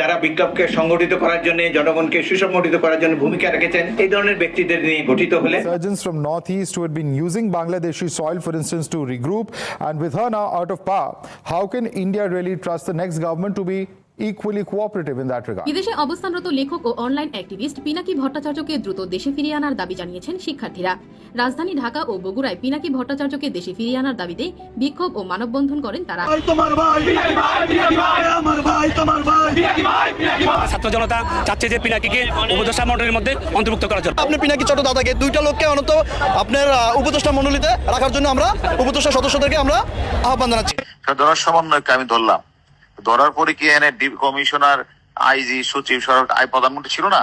তারা বিজ্ঞাপকে সংগঠিত করার জন্য, জনগণকে সুসংগঠিত করার জন্য ভূমিকা রেখেছেন, এই ধরনের ব্যক্তিদের নিয়ে গঠিত হলে insurgents from North East who'd been using Bangladeshi soil for instance to regroup India really trust the next government to be equally cooperative in that regard? বিদেশে অবস্থানরত লেখক ও অনলাইন অ্যাক্টিভিস্ট পিনাকি ভট্টাচার্যকে দ্রুত দেশে ফিরিয়ে আনার দাবি জানিয়েছেন শিক্ষার্থীরা। রাজধানী ঢাকা ও বগুড়ায় পিনাকি ভট্টাচার্যকে দেশে ফিরিয়ে আনার দাবিতে বিক্ষোভ ও মানববন্ধন করেন তারা। ছাত্র জনতা চাচ্ছে যে পিনাকিকে উপদেষ্টা মন্ডলীর মধ্যে অন্তর্ভুক্ত করার জন্য। আপনি পিনাকি চট্ট দাদাকে দুইটা লোককে অনত আপনার আহ, উপদেষ্টা মণ্ডলীতে রাখার জন্য আমরা উপদেষ্টা সদস্যদেরকে আমরা আহ্বান জানাচ্ছি। ধরার সমন্বয়কে আমি ধরলাম। ধরার পরে কি এনে কমিশনার আইজি সচিব সরকার আই প্রধানমন্ত্রী ছিল না?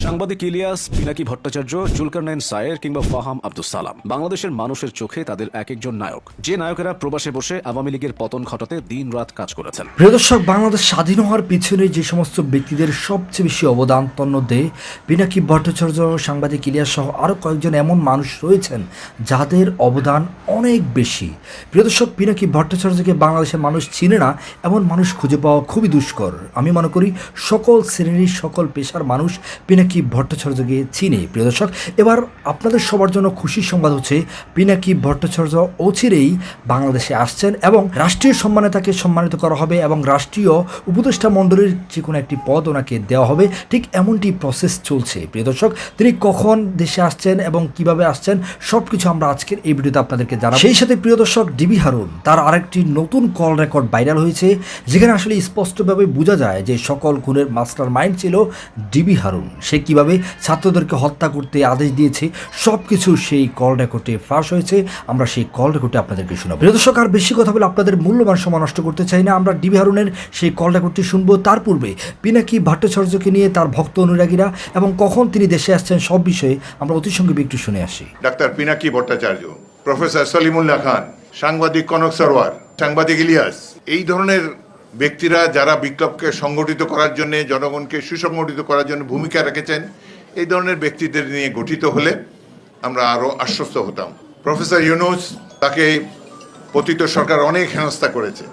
সাংবাদিক ইলিয়াস পিনাকি ভট্টাচার্য, জুলকারনাইন সায়ের কিংবা ফাহাম আব্দুল সালাম। বাংলাদেশের মানুষের চোখে তাদের এক একজন নায়ক। যে নায়কেরা প্রবাসে বসে আওয়ামী লীগের পতন ঘটাতে দিন রাত কাজ করেছেন। প্রিয় দর্শক, বাংলাদেশ স্বাধীন হওয়ার পিছনে যে সমস্ত ব্যক্তিদের সবচেয়ে বেশি অবদান, তন্ন তন্মধ্যে পিনাকি ভট্টাচার্য, সাংবাদিক ইলিয়াস সহ আরও কয়েকজন এমন মানুষ রয়েছেন যাদের অবদান অনেক বেশি। প্রিয় দর্শক, পিনাকি ভট্টাচার্যকে বাংলাদেশের মানুষ চিনে না, এমন মানুষ খুঁজে পাওয়া খুবই দুষ্কর। আমি মনে করি সকল শ্রেণির সকল পেশার মানুষ পিনাকি ভট্টাচার্যকে চিনে। প্রিয় দর্শক, এবার আপনাদের সবার জন্য খুশির সংবাদ হচ্ছে, পিনাকি ভট্টাচার্য অচিরেই বাংলাদেশে আসছেন এবং রাষ্ট্রীয় সম্মানে তাকে সম্মানিত করা হবে এবং রাষ্ট্রীয় উপদেষ্টা মণ্ডলীর যে কোনো একটি পদ ওনাকে দেওয়া হবে। ঠিক এমনটি প্রসেস চলছে। প্রিয় দর্শক, তিনি কখন দেশে আসছেন এবং কীভাবে আসছেন সব কিছু আমরা আজকের এই ভিডিওতে আপনাদেরকে জানাব। সেই সাথে প্রিয় দর্শক ডিবি হারুন, তার আরেকটি নতুন কল রেকর্ড ভাইরাল হয়েছে, যেখানে আসলে স্পষ্টভাবে বোঝা যায় যে সকল খুনের মাস্টার মাইন্ড ছিল ডিবি হারুন। সে কীভাবে ছাত্রদেরকে হত্যা করতে আদেশ দিয়েছে সব কিছু সেই কল রেকর্ডে ফাঁস হয়েছে। আমরা সেই কল রেকর্ডে আপনাদেরকে শোনাবো। দর্শক, আর বেশি কথা বলে আপনাদের মূল্যবান সময় নষ্ট করতে চাই না। আমরা ডিবি হারুনের সেই কল রেকর্ডটি শুনব। তার পূর্বে পিনাকি ভট্টাচার্যকে নিয়ে তার ভক্ত অনুরাগীরা এবং কখন তিনি দেশে আসছেন সব বিষয়ে আমরা অতি সংক্ষেপে একটু শুনে আসি। ডাক্তার পিনাকি ভট্টাচার্য, প্রফেসর সলিমুল্লাহ খান, সাংবাদিক কনক সরওয়ার, সাংবাদিক ইলিয়াস, এই ধরনের ব্যক্তিরা যারা বিপ্লবকে সংগঠিত করার জন্য, জনগণকে সুসংগঠিত করার জন্য ভূমিকা রেখেছেন, এই ধরনের ব্যক্তিদের নিয়ে গঠিত হলে আমরা আরও আশ্বস্ত হতাম। প্রফেসর ইউনুস তাকে পতিত সরকার অনেক হেনস্থা করেছে।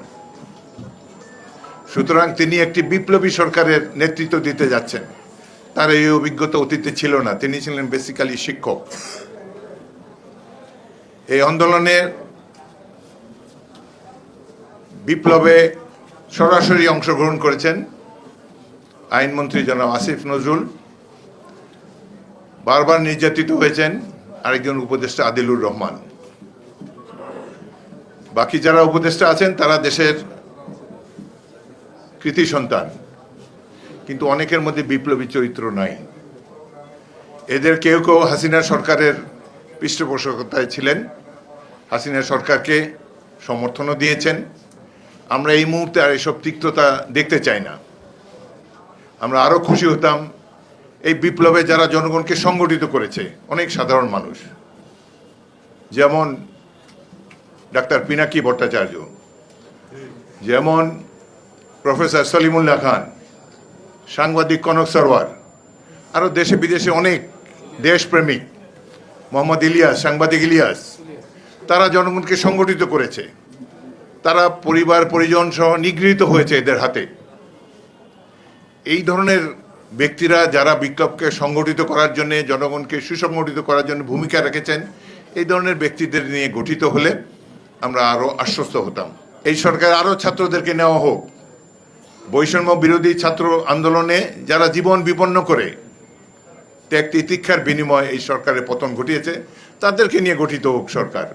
সুতরাং তিনি একটি বিপ্লবী সরকারের নেতৃত্ব দিতে যাচ্ছেন। তার এই অভিজ্ঞতা অতীতে ছিল না। তিনি ছিলেন বেসিক্যালি শিক্ষক। এই আন্দোলনের বিপ্লবে সরাসরি অংশগ্রহণ করেছেন আইনমন্ত্রী জনাব আসিফ নজরুল, বারবার নির্যাতিত হয়েছেন আরেকজন উপদেষ্টা আদিলুর রহমান। বাকি যারা উপদেষ্টা আছেন, তারা দেশের কৃতি সন্তান, কিন্তু অনেকের মধ্যে বিপ্লবী চরিত্র নাই। এদের কেউ কেউ হাসিনা সরকারের পৃষ্ঠপোষকতায় ছিলেন। হাসিনা সরকারকে সমর্থনও দিয়েছেন। আমরা এই মুহূর্তে আর এসব তিক্ততা দেখতে চাই না। আমরা আরও খুশি হতাম এই বিপ্লবে যারা জনগণকে সংগঠিত করেছে, অনেক সাধারণ মানুষ। যেমন ডাক্তার পিনাকি ভট্টাচার্য, যেমন প্রফেসর সলিমুল্লাহ খান, সাংবাদিক কনক সরওয়ার আরও দেশে বিদেশে অনেক দেশপ্রেমিক, মোহাম্মদ ইলিয়াস, সাংবাদিক ইলিয়াস, তারা জনগণকে সংগঠিত করেছে। তারা পরিবার, পরিজন সহ নিগৃহীত হয়েছে এদের হাতে। এই ধরনের ব্যক্তিরা যারা বিপ্লবকে সংগঠিত করার জন্য, জনগণকে সুসংগঠিত করার জন্য ভূমিকা রেখেছেন, এই ধরনের ব্যক্তিদের নিয়ে গঠিত হলে আমরা আরও আশ্বস্ত হতাম। এই সরকার আরও ছাত্রদেরকে নেওয়া হোক। বৈষম্য বিরোধী ছাত্র আন্দোলনে যারা জীবন বিপন্ন করে, ত্যাগ তিতিক্ষার বিনিময়ে এই সরকারের পতন ঘটিয়েছে, তাদেরকে নিয়ে গঠিত হোক সরকার।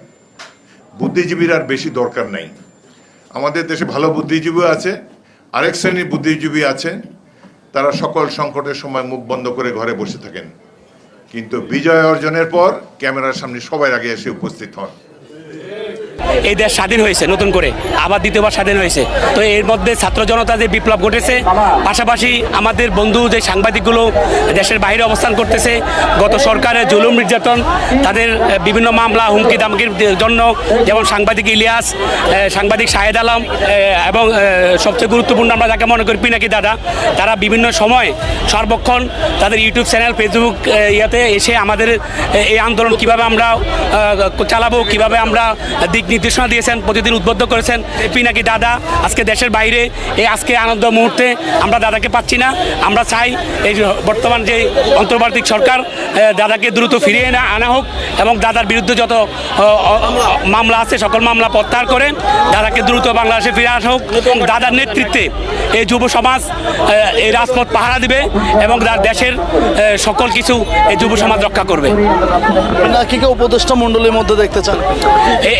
বুদ্ধিজীবীর আর বেশি দরকার নাই। আমাদের দেশে ভালো বুদ্ধিজীবী আছে, আরেক শ্রেণির বুদ্ধিজীবী আছে তারা সকল সংকটের সময় মুখ বন্ধ করে ঘরে বসে থাকেন। কিন্তু বিজয় অর্জনের পর ক্যামেরার সামনে সবাই আগে এসে উপস্থিত হন। এই দেশ স্বাধীন হয়েছে, নতুন করে। আবার দ্বিতীয়বার স্বাধীন হয়েছে। তো এর মধ্যে ছাত্র জনতা যে বিপ্লব ঘটেছে, পাশাপাশি আমাদের বন্ধু যে সাংবাদিকগুলো দেশের বাইরে অবস্থান করতেছে, গত সরকারের জুলুম নির্যাতন, তাদের বিভিন্ন মামলা, হুমকি দামকির জন্য, যেমন সাংবাদিক ইলিয়াস সাংবাদিক শাহেদ আলম এবং সবচেয়ে গুরুত্বপূর্ণ আমরা যাকে মনে করি পিনাকি দাদা, তারা বিভিন্ন সময় সর্বক্ষণ তাদের ইউটিউব চ্যানেল, ফেসবুক ইয়াতে এসে আমাদের এই আন্দোলন কীভাবে আমরা চালাবো, কীভাবে আমরা দিক নির্দেশনা দিয়েছেন প্রতিদিন উদ্বুদ্ধ করেছেন পিনাকি দাদা? আজকে দেশের বাইরে এই আজকে আনন্দ মুহূর্তে আমরা দাদাকে পাচ্ছি না। আমরা চাই এই বর্তমান যে অন্তর্বর্তী সরকার দাদাকে দ্রুত ফিরিয়ে না আনা হোক এবং দাদার বিরুদ্ধে যত মামলা আছে সকল মামলা প্রত্যাহার করে দাদাকে দ্রুত বাংলাদেশে ফিরে আসা হোক এবং দাদার নেতৃত্বে এই যুব সমাজ এই রাজপথ পাহারা দিবে এবং তার দেশের সকল কিছু এই যুব সমাজ রক্ষা করবে। উপদেষ্টা মণ্ডলীর মধ্যে দেখতে চান?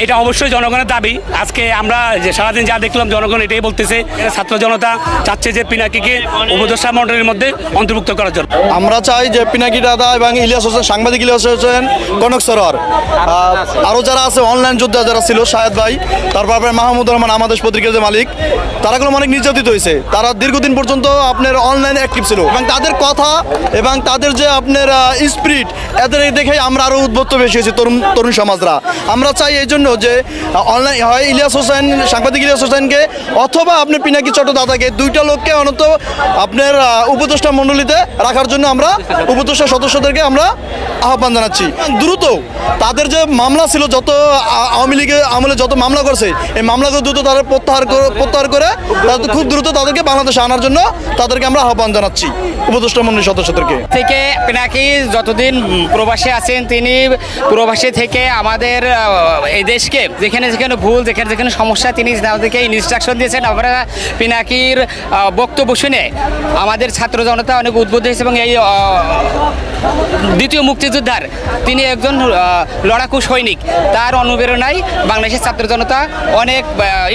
এটা অবশ্যই জনগণের দাবি, আজকে আমরা যে সারাদিন যা দেখলাম জনগণ এটাই বলতেছে ছাত্র জনতা চাচ্ছে যে পিনাকিকে উপদেষ্টা মন্ডলীর মধ্যে অন্তর্ভুক্ত করার জন্য। আমরা চাই যে পিনাকি দাদা এবং ইলিয়াস হোসেন, সাংবাদিক ইলিয়াস হোসেন, কনক সরোয়ার আরও যারা আছে অনলাইন যোদ্ধা যারা ছিল, শাহেদ ভাই তারপর মাহমুদ রহমান, আমাদের পত্রিকার যে মালিক তারাগুলো অনেক নির্যাতিত হয়েছে। তারা দীর্ঘদিন পর্যন্ত আপনার অনলাইনে অ্যাক্টিভ ছিল। এবং তাদের কথা এবং তাদের যে আপনার স্পিরিট এদের দেখে আমরা আরও উদ্বুদ্ধ বেশি হয়েছি তরুণ তরুণ সমাজরা। আমরা চাই এই জন্য যে অনলাইন হয় ইলিয়াস হোসেন, সাংবাদিক ইলিয়াস হোসেনকে, অথবা আপনি পিনাকি চট্ট দাদাকে দুইটা লোককে অনত আপনার উপদেষ্টা মণ্ডলীতে রাখার জন্য আমরা উপদেষ্টা সদস্যদেরকে আমরা আহ্বান জানাচ্ছি। দ্রুত তাদের যে মামলা ছিল, যত আওয়ামী লীগের আমলে যত মামলা করছে, এই মামলাগুলো দ্রুত তাদের প্রত্যাহার করে- প্রত্যাহার করে তাদের খুব দ্রুত তাদেরকে বাংলাদেশে আনার জন্য তাদেরকে আমরা আহ্বান জানাচ্ছি, উপদেষ্টা মণ্ডলীর সদস্যদেরকে। থেকে পিনাকি যতদিন প্রবাসে আছেন, তিনি প্রবাসে থেকে আমাদের এই দেশকে যেখানে যেখানে ভুল, যেখানে যেখানে সমস্যা, তিনি আমাদেরকে ইনস্ট্রাকশন দিয়েছেন। আমরা পিনাকির বক্তব্য শুনে আমাদের ছাত্র জনতা অনেক উদ্বুদ্ধ হয়েছে এবং এই দ্বিতীয় মুক্তিযোদ্ধার, তিনি একজন লড়াকু সৈনিক। তার অনুপ্রেরণায় বাংলাদেশের ছাত্র জনতা অনেক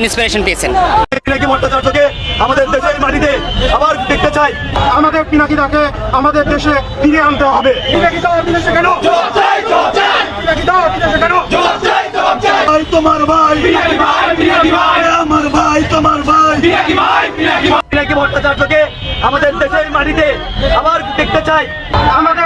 ইন্সপিরেশন পেয়েছেন। আমাদের আবার দেখতে চাই। আমাদের আমাদের দেশে ফিরিয়ে আনতে হবে। কেন পিনাকি দাও বিদেশে কেন ভাই তোমার ভাই আমার ভাই তোমার ভাই আমাদের দেশের মাটিতে আবার দেখতে চাই।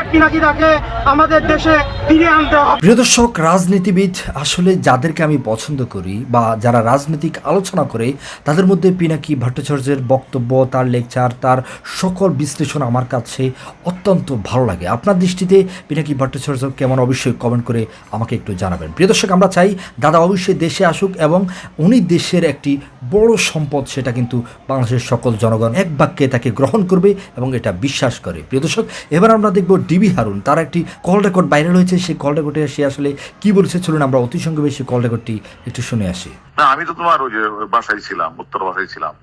আমাদের পিনাকিদাকে আমাদের দেশে ফিরিয়ে আনতে হবে। প্রিয় দর্শক, রাজনীতিবিদ আসলে যাদেরকে আমি পছন্দ করি বা যারা রাজনৈতিক আলোচনা করে, তাদের মধ্যে পিনাকি ভট্টাচার্যের বক্তব্য, তার লেকচার, তার সকল বিশ্লেষণ আমার কাছে অত্যন্ত ভালো লাগে। আপনার দৃষ্টিতে পিনাকি ভট্টাচার্য কেমন? অবশ্যই কমেন্ট করে আমাকে একটু জানাবেন। প্রিয় দর্শক, আমরা চাই দাদা অবশ্যই দেশে আসুক এবং উনি দেশের একটি বড় সম্পদ, সেটা কিন্তু বাংলাদেশের সকল জনগণ এক বাক্যে তাকে গ্রহণ করবে এবং এটা বিশ্বাস করে। প্রিয় দর্শক, এবার আমরা দেখব ডিবি হারুন। তার একটি কল রেকর্ড বাইরে রয়েছে সেই কল রেকর্ডে সে আসলে কি বলেছে চলুন আমরা অতি সঙ্গে বেশি কল রেকর্ডটি একটু শুনে আসি। না আমি তো তোমার ওই যে বাসায় ছিলাম উত্তর বাসায় ছিলাম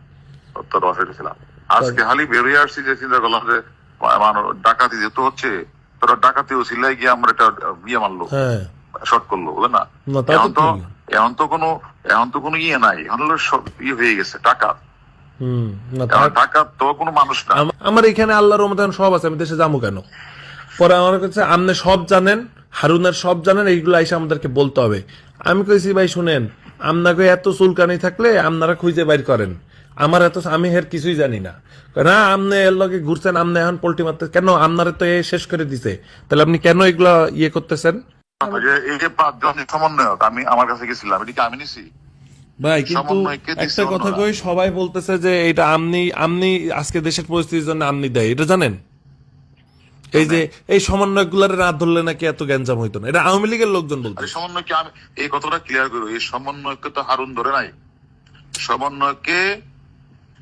উত্তর বাসায় ছিলাম। আজকে হালি বেরিয়ে আসছি যে চিন্তা করলাম যে ডাকাতি যেহেতু হচ্ছে তোরা ডাকাতি ও সিলাই গিয়ে আমরা একটা বিয়ে মারলো শর্ট করল বুঝলে না? এখন তো এখন তো কোনো এখন তো কোনো ইয়ে নাই এখন হলো ইয়ে হয়ে গেছে টাকা। কারণ টাকা তো কোনো মানুষ না। আমার এখানে আল্লাহর রহমত এখন সব আছে আমি দেশে যাব কেন? পরে আমার কাছে আপনি সব জানেন হারুনের সব জানেন এইগুলো এসে আমাদেরকে বলতে হবে। আমি কইছি ভাই শুনেন আপনাকে এত চুলকানি থাকলে আপনারা খুঁজে বাইর করেন। আমার এত আমি এর কিছুই জানি না। না আপনি এর লগে ঘুরছেন আপনি এখন পোল্টি মারতে কেন? আপনারা তো এ শেষ করে দিছে। তাহলে আপনি কেন এগুলা ইয়ে করতেছেন? এই যে পাঁচজন সমন্বয়ক আমি আমার কাছে গেছিলাম এটা কি আমি নিছি? ভাই কিন্তু একটা কথা কই সবাই বলতেছে যে এটা আমনি আমনি আজকে দেশের পরিস্থিতির জন্য আমনি দেয় এটা জানেন? এই যে এই সমন্বয়গুলার না ধরলে নাকি এত গ্যাঞ্জাম হইতো না? এটা আওয়ামী লীগের লোকজন বলতে। আরে সমন্বয়কে আমি এই কথাটা ক্লিয়ার করব। এই সমন্বয়কে তো হারুন ধরে নাই। সমন্বয়কে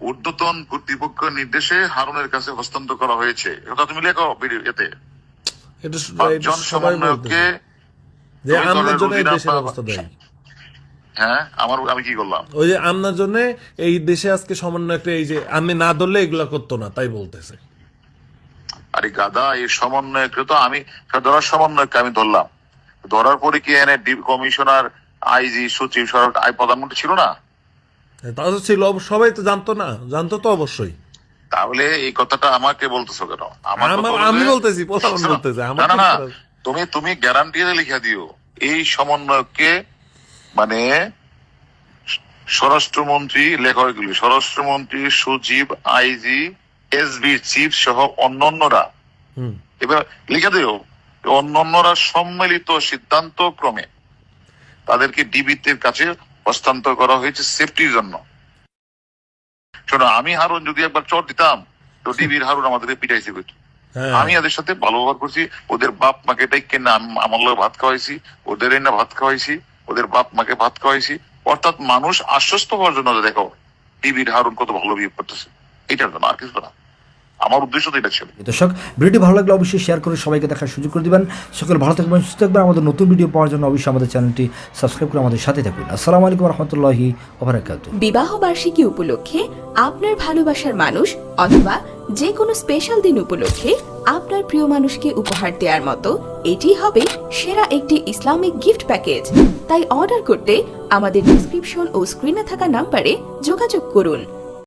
ঊর্ধ্বতন কর্তৃপক্ষ নির্দেশে হারুনের কাছে হস্তান্তর করা হয়েছে। এটা তুমি লেখো এতে এটা স- এটা পাঁচজন সবাই সমন্বয়কে বলতেছে। যে ওই জন্য এই দেশের অবস্থা দেয়। হ্যাঁ আমার আমি কি করলাম? ওই যে আমনার জন্য এই দেশে আজকে সমন্বয় একটা এই যে আমি না ধরলে এগুলা করতো না তাই বলতেছে। আরে গাদা এই সমন্বয়কে তো আমি ধরার সমন্বয়কে আমি ধরলাম। ধরার পরে কি এনে কমিশনার আইজি সচিব সরকার আই প্রধানমন্ত্রী ছিল না? তা তো ছিল সবাই তো জানতো না জানতো তো অবশ্যই। তাহলে এই কথাটা আমাকে বলতেছো কেন? আমি বলতেছি, না না তুমি তুমি গ্যারান্টি লিখে দিও এই সমন্বয়কে মানে স্বরাষ্ট্রমন্ত্রী লেখা স্বরাষ্ট্রমন্ত্রী সচিব আইজি এসবি চিফ সহ অন্যান্যরা। এবার লিখে দিও অন্যান্যরা সম্মিলিত সিদ্ধান্ত ক্রমে তাদেরকে ডিবিতে কাছে হস্তান্তর করা হয়েছে সেফটির জন্য। শোনো আমি হারুন যদি একবার চট দিতাম তো ডিবির হারুন আমাদেরকে পিটাইছে কইতো। হ্যাঁ। আমি এদের সাথে ভালো ব্যবহার করছি ওদের বাপ মাকে ডাইকে না আম- আমার লোক ভাত খাওয়াইছি ওদের না ভাত খাওয়াইছি ওদের বাপ মাকে ভাত খাওয়াইছি। অর্থাৎ মানুষ আশ্বস্ত হওয়ার জন্য দেখো টিভির হারুন কত ভালো বিয়ে করতেছে। এটার জন্য আর কিছু না। আমার উদ্দেশ্য তো এটা ছিল। দর্শক ভিডিওটি ভালো লাগলে অবশ্যই শেয়ার করে সবাইকে দেখার সুযোগ করে দিবেন। সকল ভালো থাকবেন সুস্থ থাকবেন। আমাদের নতুন ভিডিও পাওয়ার জন্য অবশ্যই আমাদের চ্যানেলটি সাবস্ক্রাইব করে আমাদের সাথে থাকুন। আসসালামু আলাইকুম রহমতুল্লাহি ওবরাকাতুহ। বিবাহ বার্ষিকী উপলক্ষে আপনার ভালোবাসার মানুষ অথবা যে কোনো স্পেশাল দিন উপলক্ষে আপনার প্রিয় মানুষকে উপহার দেওয়ার মতো এটি হবে সেরা একটি ইসলামিক গিফট প্যাকেজ তাই অর্ডার করতে আমাদের ডিসক্রিপশন ও স্ক্রিনে থাকা নাম্বারে যোগাযোগ করুন।